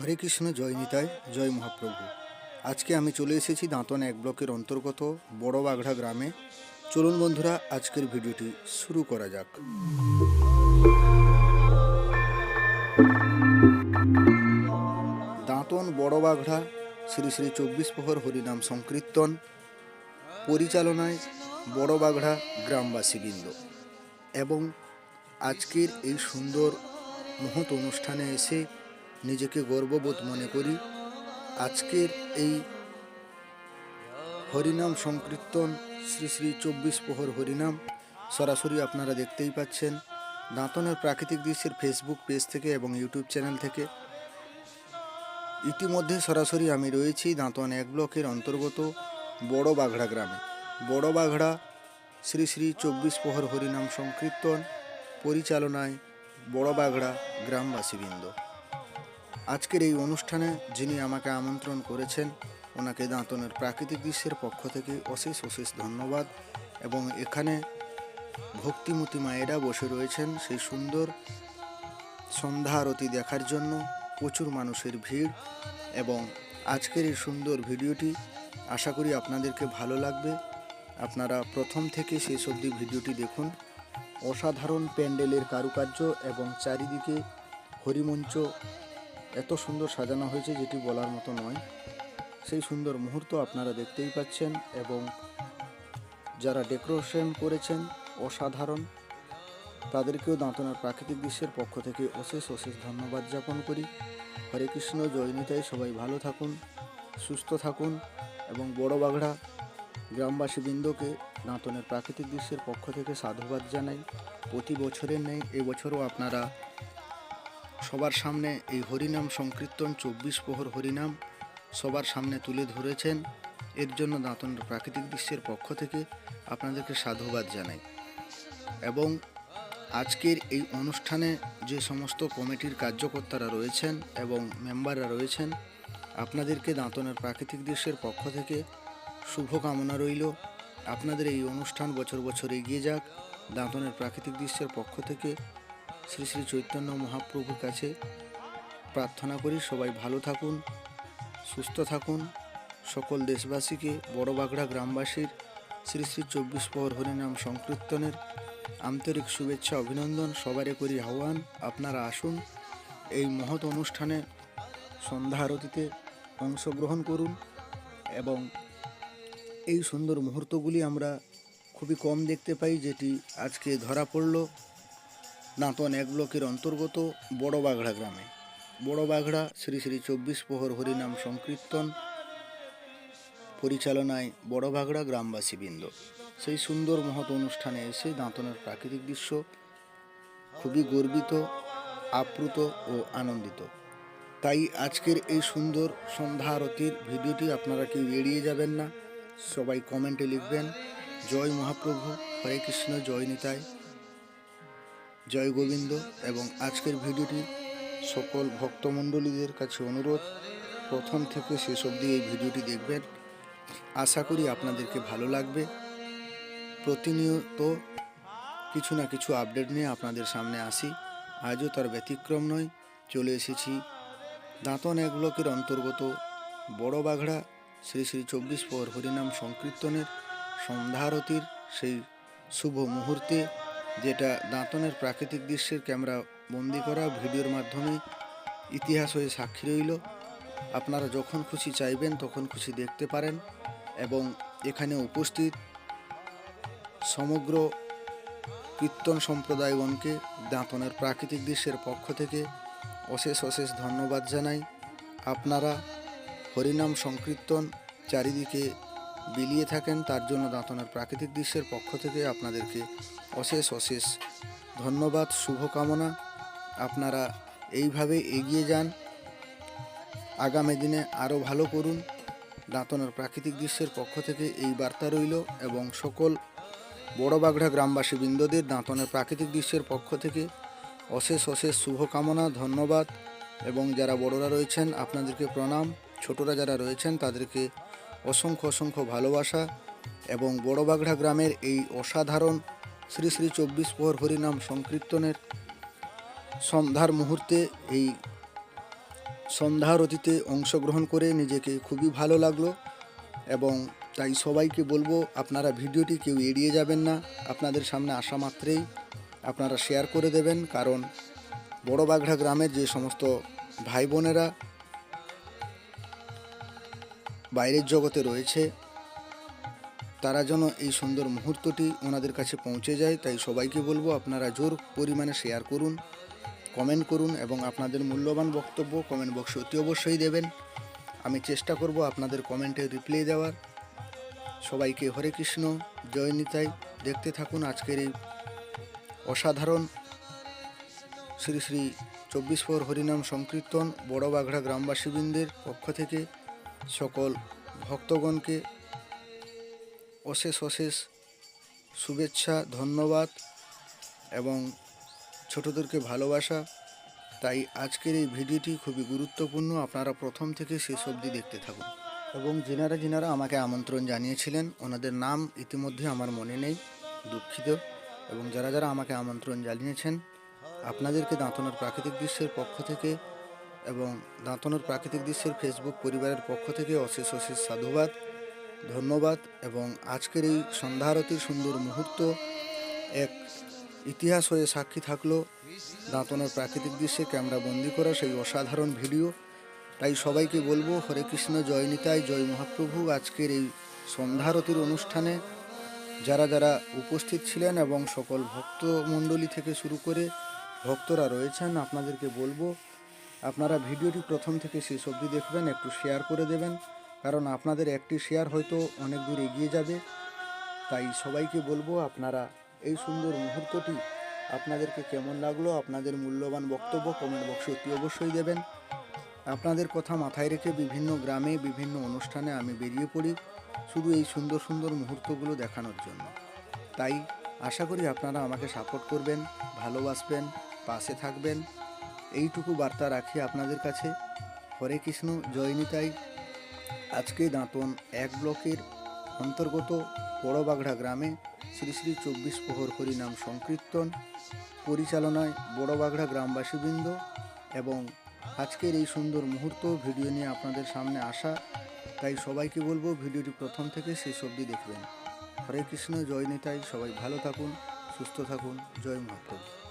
হরে কৃষ্ণ, জয় নিতাই, জয় মহাপ্রভু। আজকে আমি চলে এসেছি দাঁতন এক ব্লকের অন্তর্গত বড় বাগড়া গ্রামে। চলুন বন্ধুরা, আজকের ভিডিওটি শুরু করা যাক। দাঁতন বড় বাগড়া শ্রী শ্রী চব্বিশ প্রহর হরিনাম সংকীর্তন। পরিচালনায় বড় বাগড়া গ্রামবাসীবৃন্দ। এবং আজকের এই সুন্দর মহৎ অনুষ্ঠানে এসে নিজেকে গর্ববোধ মনে করি। আজকের এই হরিনাম সংকীর্তন শ্রী শ্রী চব্বিশ প্রহর হরিনাম সরাসরি আপনারা দেখতেই পাচ্ছেন। দাঁতনের প্রাকৃতিক দৃশ্যের ফেসবুক পেজ থেকে এবং ইউটিউব চ্যানেল থেকে। ইতিমধ্যে সরাসরি আমি রয়েছি দাঁতন এক ব্লকের অন্তর্গত বড় বাঘড়া গ্রামে। বড় বাঘড়া শ্রী শ্রী চব্বিশ প্রহর হরিনাম সংকীর্তন পরিচালনায় বড় বাঘড়া গ্রামবাসীবৃন্দ। আজকের এই অনুষ্ঠানে যিনি আমাকে আমন্ত্রণ করেছেন, ওনাকে দাঁতনের প্রাকৃতিক দৃশ্যের পক্ষ থেকে অশেষ অশেষ ধন্যবাদ এবং এখানে ভক্তিমতী মায়েরা বসে রয়েছেন সেই সুন্দর সন্ধ্যা আরতি দেখার জন্য। প্রচুর মানুষের ভিড় এবং আজকের এই সুন্দর ভিডিওটি আশা করি আপনাদেরকে ভালো লাগবে। আপনারা প্রথম থেকে শেষ অবধি ভিডিওটি দেখুন। অসাধারণ প্যান্ডেলের কারুকার্য এবং চারিদিকে হরিমঞ্চ এত সুন্দর সাজানো হয়েছে যেটি বলার মতো নয়। সেই সুন্দর মুহূর্ত আপনারা দেখতেই পাচ্ছেন এবং যারা ডেকোরেশন করেছেন অসাধারণ, তাদেরকেও দাঁতনার প্রাকৃতিক দৃশ্যের পক্ষ থেকে অশেষ অশেষ ধন্যবাদ জ্ঞাপন করি। হরে কৃষ্ণ জয়নিতায় সবাই ভালো থাকুন, সুস্থ থাকুন এবং বড় বাগড়া গ্রামবাসী বৃন্দকে দাঁতনের প্রাকৃতিক দৃশ্যের পক্ষ থেকে সাধুবাদ জানাই। প্রতি বছরের নেই এবছরও আপনারা সবার সামনে এই হরিনাম সংকীর্তন চব্বিশ প্রহর হরিনাম সবার সামনে তুলে ধরেছেন। এর জন্য দাঁতনের প্রাকৃতিক দৃশ্যের পক্ষ থেকে আপনাদেরকে সাধুবাদ জানাই। এবং আজকের এই অনুষ্ঠানে যে সমস্ত কমিটির কার্যকর্তারা রয়েছেন এবং মেম্বাররা রয়েছেন, আপনাদেরকে দাঁতনের প্রাকৃতিক দৃশ্যের পক্ষ থেকে শুভকামনা রইল। আপনাদের এই অনুষ্ঠান বছর বছর এগিয়ে যাক। দাঁতনের প্রাকৃতিক দৃশ্যের পক্ষ থেকে শ্রী শ্রী চৈতন্য মহাপ্রভুর কাছে প্রার্থনা করি, সবাই ভালো থাকুন, সুস্থ থাকুন। সকল দেশবাসীকে বড় বাগড়া গ্রামবাসীর শ্রী শ্রী চব্বিশ প্রহর হরিনাম সংকীর্তনের আন্তরিক শুভেচ্ছা, অভিনন্দন। সবারে করি আহ্বান, আপনারা আসুন, এই মহৎ অনুষ্ঠানে সন্ধ্যা আরতিতে অংশগ্রহণ করুন এবং এই সুন্দর মুহূর্তগুলি আমরা খুবই কম দেখতে পাই, যেটি আজকে ধরা পড়ল। দাঁতন এক ব্লকের অন্তর্গত বড় বাগড়া গ্রামে। বড় বাগড়া শ্রী শ্রী চব্বিশ প্রহর হরিনাম সংকীর্তন পরিচালনায় বড় বাগড়া গ্রামবাসীবৃন্দ। সেই সুন্দর মহৎ অনুষ্ঠানে এসে দাঁতনের প্রাকৃতিক দৃশ্য খুবই গর্বিত, আপ্লুত ও আনন্দিত। তাই আজকের এই সুন্দর সন্ধ্যা আরতির ভিডিওটি আপনারা কেউ এড়িয়ে যাবেন না। সবাই কমেন্টে লিখবেন, জয় মহাপ্রভু, হরে কৃষ্ণ, জয় নিতাই। জয় গোবিন্দ এবং আজকের ভিডিওটি সকল ভক্তমণ্ডলীদের কাছে অনুরোধ। প্রথম থেকে শেষ অবধি এই ভিডিওটি দেখবেন। আশা করি আপনাদেরকে ভালো লাগবে। প্রতিনিয়ত কিছু না কিছু আপডেট নিয়ে আপনাদের সামনে আসি। আজও তার ব্যতিক্রম নয়। চলে এসেছি দাঁতন এক ব্লকের অন্তর্গত বড় বাঘড়া শ্রী শ্রী চব্বিশ পর হরিনাম সংকীর্তনের সন্ধ্যারতির সেই শুভ মুহূর্তে যেটা দাঁতনের প্রাকৃতিক দৃশ্যের ক্যামেরা বন্দি করা ভিডিওর মাধ্যমে ইতিহাস হয়ে সাক্ষী রইল। আপনারা যখন খুশি চাইবেন তখন খুশি দেখতে পারেন এবং এখানে উপস্থিত সমগ্র কীর্তন সম্প্রদায়গণকে দাঁতনের প্রাকৃতিক দৃশ্যের পক্ষ থেকে অশেষ অশেষ ধন্যবাদ জানাই। আপনারা হরিনাম সংকীর্তন চারিদিকে বিলিয়ে থাকেন, তার জন্য দাঁতনের প্রাকৃতিক দৃশ্যের পক্ষ থেকে আপনাদেরকে অশেষ অশেষ ধন্যবাদ, শুভকামনা। আপনারা এইভাবে এগিয়ে যান। আগামী দিনে আরও ভালো করুন। দাঁতনের প্রাকৃতিক দৃশ্যের পক্ষ থেকে এই বার্তা রইল এবং সকল বড় বাগড়া গ্রামবাসী বৃন্দদের দাঁতনের প্রাকৃতিক দৃশ্যের পক্ষ থেকে অশেষ অশেষ শুভকামনা, ধন্যবাদ। এবং যারা বড়রা রয়েছেন, আপনাদেরকে প্রণাম। ছোটরা যারা রয়েছেন, তাদেরকে অসংখ্য অসংখ্য ভালোবাসা এবং বড়বাগড়া গ্রামের এই অসাধারণ শ্রী শ্রী চব্বিশ প্রহর হরিনাম সংকীর্তনের সন্ধ্যার মুহূর্তে এই সন্ধ্যা আরতিতে অংশগ্রহণ করে নিজেকে খুবই ভালো লাগল এবং তাই সবাইকে বলব, আপনারা ভিডিওটি কেউ এড়িয়ে যাবেন না। আপনাদের সামনে আসা মাত্রেই আপনারা শেয়ার করে দেবেন, কারণ বড়বাগড়া গ্রামের যে সমস্ত ভাই বোনেরা বাইরের জগতে রয়েছে, তারা যেন এই সুন্দর মুহূর্তটি ওনাদের কাছে পৌঁছে যায়। তাই সবাইকে বলব, আপনারা জোর পরিমাণে শেয়ার করুন কমেন্ট করুন এবং আপনাদের মূল্যবান বক্তব্য কমেন্ট বক্সে অতি অবশ্যই দেবেন। আমি চেষ্টা করব আপনাদের কমেন্টে রিপ্লাই দেওয়ার। সবাইকে হরে কৃষ্ণ, জয় নিতাই। দেখতে থাকুন আজকের এই অসাধারণ শ্রী শ্রী চব্বিশ পর হরিনাম সংকীর্তন বড় বাঘড়া গ্রামবাসীবৃন্দের পক্ষ থেকে। সকল ভক্তগণকে অশেষ অশেষ শুভেচ্ছা, ধন্যবাদ এবং ছোটদেরকে ভালোবাসা। তাই আজকের এই ভিডিওটি খুবই গুরুত্বপূর্ণ। আপনারা প্রথম থেকে শেষ অবধি দেখতে থাকুন। এবং যিনারা যিনারা আমাকে আমন্ত্রণ জানিয়েছিলেন, ওনাদের নাম ইতিমধ্যে আমার মনে নেই, দুঃখিত। এবং যারা যারা আমাকে আমন্ত্রণ জানিয়েছেন, আপনাদেরকে দাঁতনের প্রাকৃতিক দৃশ্যের পক্ষ থেকে এবং দাঁতনের প্রাকৃতিক দৃশ্যের ফেসবুক পরিবারের পক্ষ থেকে অশেষ অশেষ সাধুবাদ, ধন্যবাদ এবং আজকের এই সন্ধ্যা আরতির সুন্দর মুহূর্ত এক ইতিহাস হয়ে সাক্ষী থাকল দাঁতনের প্রাকৃতিক দৃশ্যে ক্যামেরা বন্দি করা সেই অসাধারণ ভিডিও। তাই সবাইকে বলব, হরে কৃষ্ণ, জয় নিতাই, জয় মহাপ্রভু। আজকের এই সন্ধ্যারতির অনুষ্ঠানে যারা যারা উপস্থিত ছিলেন এবং সকল ভক্ত মণ্ডলী থেকে শুরু করে ভক্তরা রয়েছেন, আপনাদেরকে বলব আপনারা ভিডিওটি প্রথম থেকে শেষ অবধি দেখবেন, একটু শেয়ার করে দেবেন, কারণ আপনাদের একটি শেয়ার হয়তো অনেক দূর এগিয়ে যাবে। তাই সবাইকে বলব, আপনারা এই সুন্দর মুহূর্তটি আপনাদেরকে কেমন লাগল, আপনাদের মূল্যবান বক্তব্য কমেন্ট বক্সে অতি অবশ্যই দেবেন। আপনাদের কথা মাথায় রেখে বিভিন্ন গ্রামে, বিভিন্ন অনুষ্ঠানে আমি বেরিয়ে পড়ি শুধু এই সুন্দর সুন্দর মুহূর্তগুলো দেখানোর জন্য। তাই আশা করি আপনারা আমাকে সাপোর্ট করবেন, ভালোবাসবেন, পাশে থাকবেন। এইটুকু বার্তা রাখি আপনাদের কাছে। হরে কৃষ্ণ, জয় নিতাই। আজকে দাঁতন এক ব্লকের অন্তর্গত বড়বাগড়া গ্রামে শ্রী শ্রী চব্বিশ প্রহর হরিনাম সংকীর্তন পরিচালনায় বড়বাগড়া গ্রামবাসীবৃন্দ এবং আজকের এই সুন্দর মুহূর্ত ভিডিও নিয়ে আপনাদের সামনে আসা। তাই সবাইকে বলব ভিডিওটি প্রথম থেকে শেষ অবধি দেখবেন। হরে কৃষ্ণ, জয় নিতাই। সবাই ভালো থাকুন, সুস্থ থাকুন। জয় মহাপ্রভু।